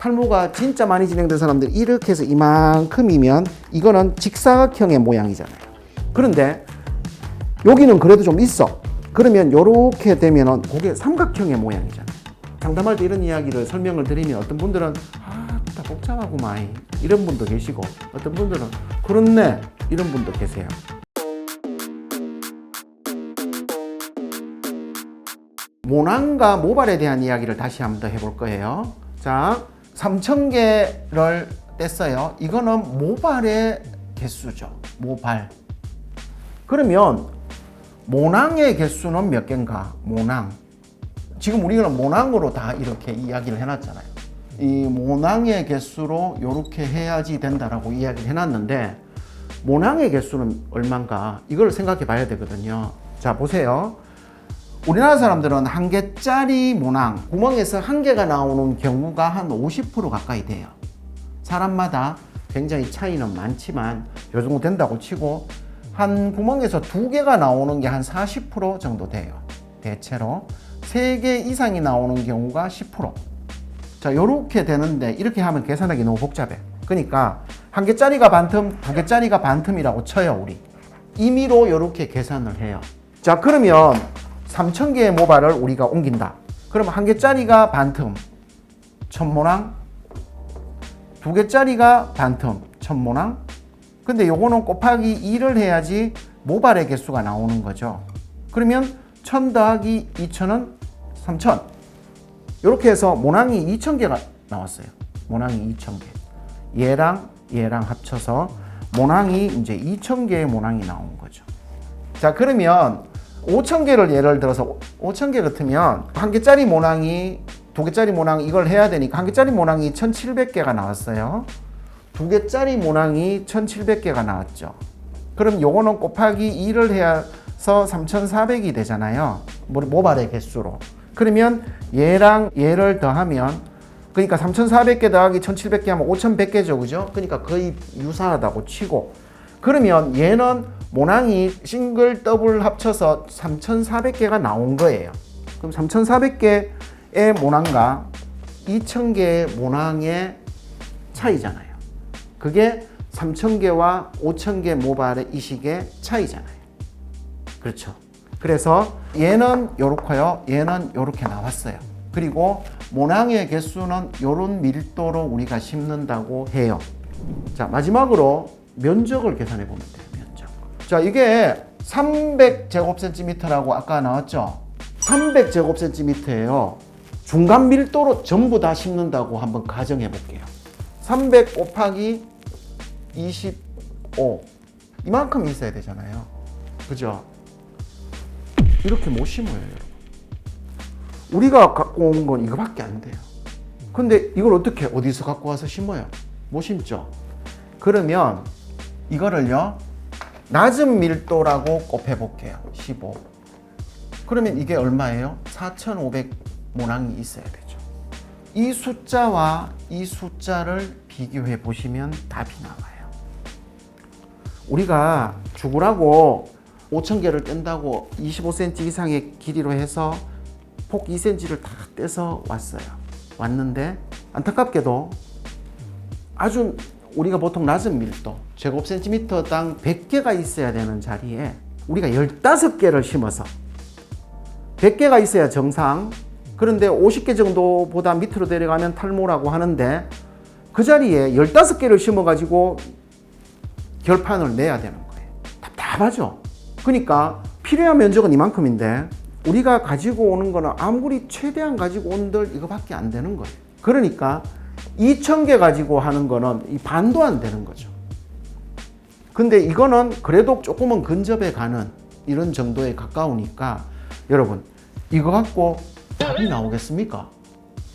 탈모가 진짜 많이 진행된 사람들 이렇게 해서 이만큼이면 이거는 직사각형의 모양이잖아요. 그런데 여기는 그래도 좀 있어. 그러면 이렇게 되면은 그게 삼각형의 모양이잖아요. 상담할 때 이런 이야기를 설명을 드리면 어떤 분들은 아, 다 복잡하구만 이런 분도 계시고 어떤 분들은 그렇네 이런 분도 계세요. 모낭과 모발에 대한 이야기를 다시 한번 더 해볼 거예요. 자, 3,000개를 뗐어요. 이거는 모발의 개수죠. 모발. 그러면 모낭의 개수는 몇 개인가? 모낭. 지금 우리는 모낭으로 다 이렇게 이야기를 해놨잖아요. 이 모낭의 개수로 이렇게 해야지 된다라고 이야기를 해놨는데 모낭의 개수는 얼마인가? 이걸 생각해 봐야 되거든요. 자, 보세요. 우리나라 사람들은 한 개짜리 모낭, 구멍에서 한 개가 나오는 경우가 한 50% 가까이 돼요. 사람마다 굉장히 차이는 많지만 요 정도 된다고 치고 한 구멍에서 두 개가 나오는 게 한 40% 정도 돼요. 대체로 세 개 이상이 나오는 경우가 10%. 자, 요렇게 되는데 이렇게 하면 계산하기 너무 복잡해. 그러니까 한 개짜리가 반틈, 두 개짜리가 반틈이라고 쳐요, 우리. 임의로 요렇게 계산을 해요. 자, 그러면 3,000개의 모발을 우리가 옮긴다. 그러면 한 개짜리가 반틈, 천모낭. 두 개짜리가 반틈, 천모낭. 근데 요거는 곱하기 2를 해야지 모발의 개수가 나오는 거죠. 그러면 1000 더하기 2000은 3000. 이렇게 해서 모낭이 2000개가 나왔어요. 모낭이 2000개. 얘랑 얘랑 합쳐서 모낭이 이제 2000개의 모낭이 나온 거죠. 자, 그러면 5,000개를 예를 들어서 5,000개 같으면 한 개짜리 모낭이 두 개짜리 모낭 이걸 해야 되니까 한 개짜리 모낭이 1,700개가 나왔어요. 두 개짜리 모낭이 1,700개가 나왔죠. 그럼 요거는 곱하기 2를 해서 3,400이 되잖아요. 모- 모발의 개수로. 그러면 얘랑 얘를 더하면 그러니까 3,400개 더하기 1,700개 하면 5,100개죠. 그죠? 그러니까 거의 유사하다고 치고 그러면 얘는 모낭이 싱글 더블 합쳐서 3,400개가 나온 거예요. 그럼 3,400개의 모낭과 2,000개의 모낭의 차이잖아요. 그게 3,000개와 5,000개 모발의 이식의 차이잖아요. 그렇죠. 그래서 얘는 요렇고요. 얘는 요렇게 나왔어요. 그리고 모낭의 개수는 요런 밀도로 우리가 심는다고 해요. 자, 마지막으로 면적을 계산해 보면 돼요. 자, 이게 300제곱센티미터라고 아까 나왔죠? 300제곱센티미터예요. 중간 밀도로 전부 다 심는다고 한번 가정해 볼게요. 300 곱하기 25 이만큼 있어야 되잖아요. 그죠? 이렇게 못 심어요, 여러분. 우리가 갖고 온 건 이거밖에 안 돼요. 근데 이걸 어떻게 어디서 갖고 와서 심어요? 못 심죠. 그러면 이거를요 낮은 밀도라고 곱해 볼게요. 15. 그러면 이게 얼마예요? 4,500 모낭이 있어야 되죠. 이 숫자와 이 숫자를 비교해 보시면 답이 나와요. 우리가 죽으라고 5,000개를 뗀다고 25cm 이상의 길이로 해서 폭 2cm를 다 떼서 왔어요. 왔는데 안타깝게도 아주 우리가 보통 낮은 밀도 제곱센티미터당 100개가 있어야 되는 자리에 우리가 15개를 심어서 100개가 있어야 정상 그런데 50개 정도보다 밑으로 내려가면 탈모라고 하는데 그 자리에 15개를 심어가지고 결판을 내야 되는 거예요. 답답하죠? 그러니까 필요한 면적은 이만큼인데 우리가 가지고 오는 거는 아무리 최대한 가지고 온들 이거밖에 안 되는 거예요. 그러니까 2,000개 가지고 하는 거는 이 반도 안 되는 거죠. 근데 이거는 그래도 조금은 근접해 가는 이런 정도에 가까우니까 여러분 이거 갖고 답이 나오겠습니까?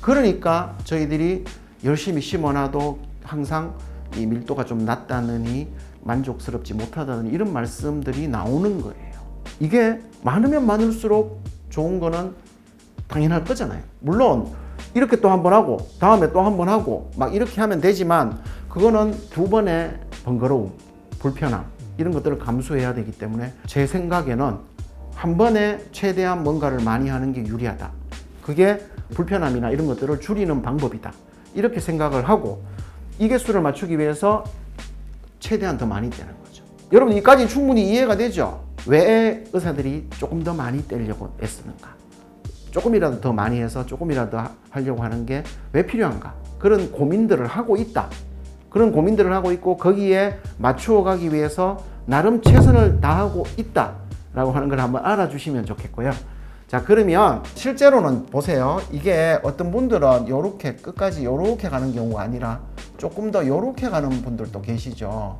그러니까 저희들이 열심히 심어놔도 항상 이 밀도가 좀 낮다느니 만족스럽지 못하다는 이런 말씀들이 나오는 거예요. 이게 많으면 많을수록 좋은 거는 당연할 거잖아요. 물론 이렇게 또 한 번 하고 다음에 또 한 번 하고 막 이렇게 하면 되지만 그거는 두 번의 번거로움, 불편함 이런 것들을 감수해야 되기 때문에 제 생각에는 한 번에 최대한 뭔가를 많이 하는 게 유리하다. 그게 불편함이나 이런 것들을 줄이는 방법이다. 이렇게 생각을 하고 이 개수를 맞추기 위해서 최대한 더 많이 떼는 거죠. 여러분 이까지 충분히 이해가 되죠? 왜 의사들이 조금 더 많이 떼려고 애쓰는가? 조금이라도 더 많이 해서 조금이라도 하- 하려고 하는 게 왜 필요한가? 그런 고민들을 하고 있다. 그런 고민들을 하고 있고 거기에 맞추어 가기 위해서 나름 최선을 다하고 있다 라고 하는 걸 한번 알아주시면 좋겠고요. 자 그러면 실제로는 보세요. 이게 어떤 분들은 요렇게 끝까지 요렇게 가는 경우가 아니라 조금 더 요렇게 가는 분들도 계시죠.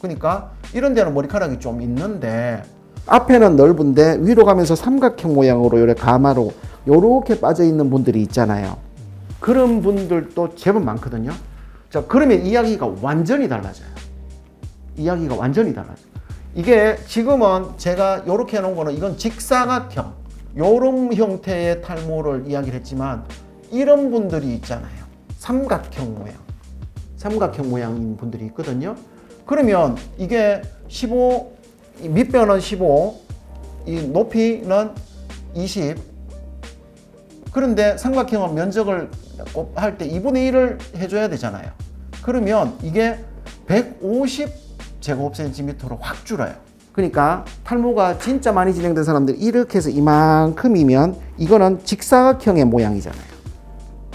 그러니까 이런 데는 머리카락이 좀 있는데 앞에는 넓은데 위로 가면서 삼각형 모양으로 요래 가마로 요렇게 빠져 있는 분들이 있잖아요. 그런 분들도 제법 많거든요. 자, 그러면 이야기가 완전히 달라져요. 이야기가 완전히 달라져요. 이게 지금은 제가 요렇게 해 놓은 거는 이건 직사각형, 요런 형태의 탈모를 이야기를 했지만 이런 분들이 있잖아요. 삼각형 모양. 삼각형 모양인 분들이 있거든요. 그러면 이게 15, 이 밑변은 15, 이 높이는 20. 그런데 삼각형은 면적을 할 때 2분의 1을 해줘야 되잖아요. 그러면 이게 150 제곱센티미터로 확 줄어요. 그러니까 탈모가 진짜 많이 진행된 사람들 이렇게 해서 이만큼이면 이거는 직사각형의 모양이잖아요.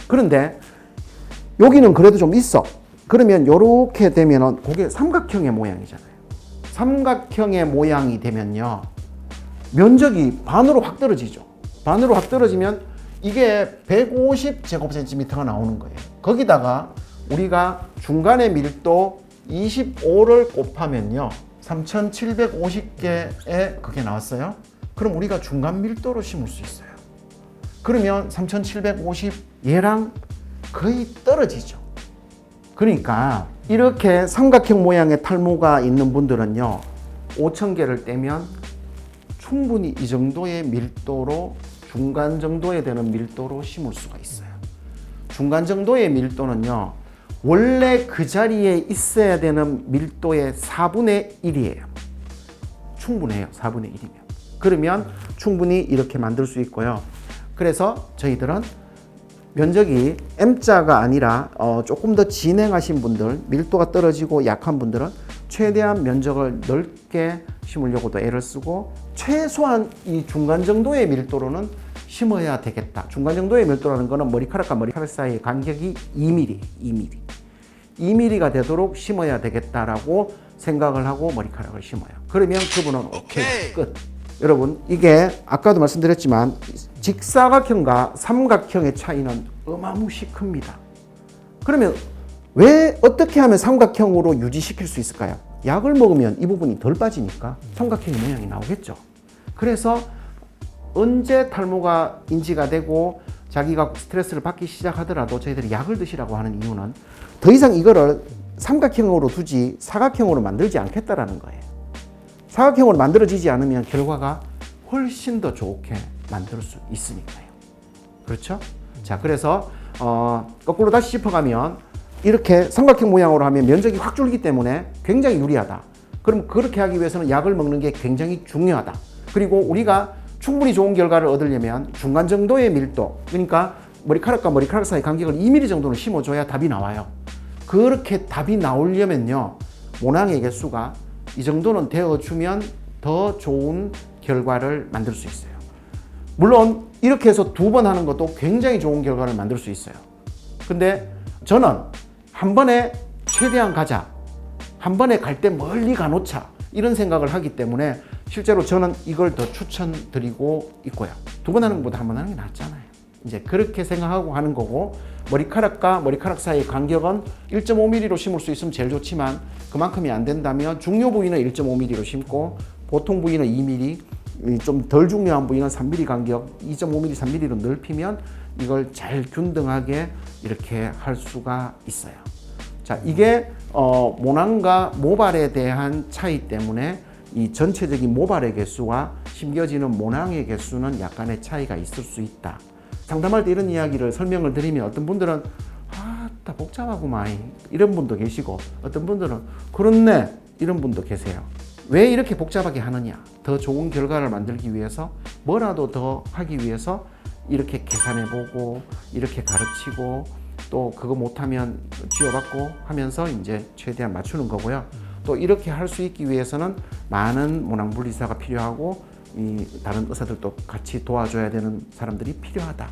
그런데 여기는 그래도 좀 있어. 그러면 이렇게 되면은 그게 삼각형의 모양이잖아요. 삼각형의 모양이 되면요. 면적이 반으로 확 떨어지죠. 반으로 확 떨어지면 이게 150 제곱센티미터가 나오는 거예요. 거기다가 우리가 중간에 밀도 25를 곱하면요. 3750개에 그게 나왔어요. 그럼 우리가 중간 밀도로 심을 수 있어요. 그러면 3750 얘랑 거의 떨어지죠. 그러니까 이렇게 삼각형 모양의 탈모가 있는 분들은요. 5,000개를 떼면 충분히 이 정도의 밀도로 중간 정도에 되는 밀도로 심을 수가 있어요. 중간 정도의 밀도는요. 원래 그 자리에 있어야 되는 밀도의 4분의 1이에요. 충분해요. 4분의 1이면. 그러면 충분히 이렇게 만들 수 있고요. 그래서 저희들은 면적이 M자가 아니라 어, 조금 더 진행하신 분들, 밀도가 떨어지고 약한 분들은 최대한 면적을 넓게 심으려고도 애를 쓰고 최소한 이 중간 정도의 밀도로는 심어야 되겠다. 중간 정도의 밀도라는 거는 머리카락과 머리카락 사이의 간격이 2mm, 2mm. 2mm가 되도록 심어야 되겠다라고 생각을 하고 머리카락을 심어요. 그러면 그분은 오케이, 끝. 여러분, 이게 아까도 말씀드렸지만 직사각형과 삼각형의 차이는 어마무시 큽니다. 그러면 왜 어떻게 하면 삼각형으로 유지시킬 수 있을까요? 약을 먹으면 이 부분이 덜 빠지니까 삼각형의 모양이 나오겠죠. 그래서 언제 탈모가 인지가 되고 자기가 스트레스를 받기 시작하더라도 저희들이 약을 드시라고 하는 이유는 더 이상 이거를 삼각형으로 두지 사각형으로 만들지 않겠다라는 거예요. 사각형으로 만들어지지 않으면 결과가 훨씬 더 좋게 만들 수 있으니까요. 그렇죠? 자, 그래서 어, 거꾸로 다시 짚어가면 이렇게 삼각형 모양으로 하면 면적이 확 줄기 때문에 굉장히 유리하다. 그럼 그렇게 하기 위해서는 약을 먹는 게 굉장히 중요하다. 그리고 우리가 충분히 좋은 결과를 얻으려면 중간 정도의 밀도, 그러니까 머리카락과 머리카락 사이 간격을 2mm 정도는 심어줘야 답이 나와요. 그렇게 답이 나오려면요, 모낭의 개수가 이 정도는 되어주면 더 좋은 결과를 만들 수 있어요. 물론 이렇게 해서 두 번 하는 것도 굉장히 좋은 결과를 만들 수 있어요. 근데 저는 한 번에 최대한 가자. 한 번에 갈 때 멀리 가놓자. 이런 생각을 하기 때문에 실제로 저는 이걸 더 추천드리고 있고요. 두 번 하는 것보다 한 번 하는 게 낫잖아요. 이제 그렇게 생각하고 하는 거고 머리카락과 머리카락 사이의 간격은 1.5mm로 심을 수 있으면 제일 좋지만 그만큼이 안 된다면 중요 부위는 1.5mm로 심고 보통 부위는 2mm, 좀 덜 중요한 부위는 3mm 간격, 2.5mm, 3mm로 넓히면 이걸 잘 균등하게 이렇게 할 수가 있어요. 자, 이게 어, 모낭과 모발에 대한 차이 때문에 이 전체적인 모발의 개수와 심겨지는 모낭의 개수는 약간의 차이가 있을 수 있다. 상담할 때 이런 이야기를 설명을 드리면 어떤 분들은 아, 다 복잡하구만 이런 분도 계시고 어떤 분들은 그렇네 이런 분도 계세요. 왜 이렇게 복잡하게 하느냐? 더 좋은 결과를 만들기 위해서 뭐라도 더 하기 위해서 이렇게 계산해 보고 이렇게 가르치고 또 그거 못하면 지워받고 하면서 이제 최대한 맞추는 거고요. 또 이렇게 할 수 있기 위해서는 많은 모낭 분리사가 필요하고 이 다른 의사들도 같이 도와줘야 되는 사람들이 필요하다.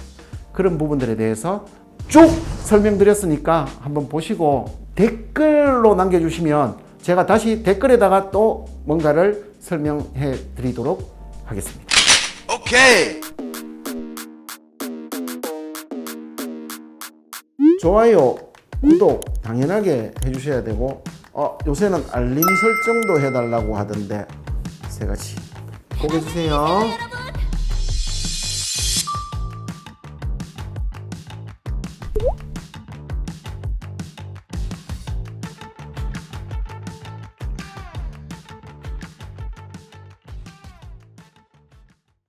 그런 부분들에 대해서 쭉 설명드렸으니까 한번 보시고 댓글로 남겨주시면 제가 다시 댓글에다가 또 뭔가를 설명해 드리도록 하겠습니다. Okay. 좋아요, 구독 당연하게 해주셔야 되고 어, 요새는 알림 설정도 해달라고 하던데 세 가지 꼭 해주세요.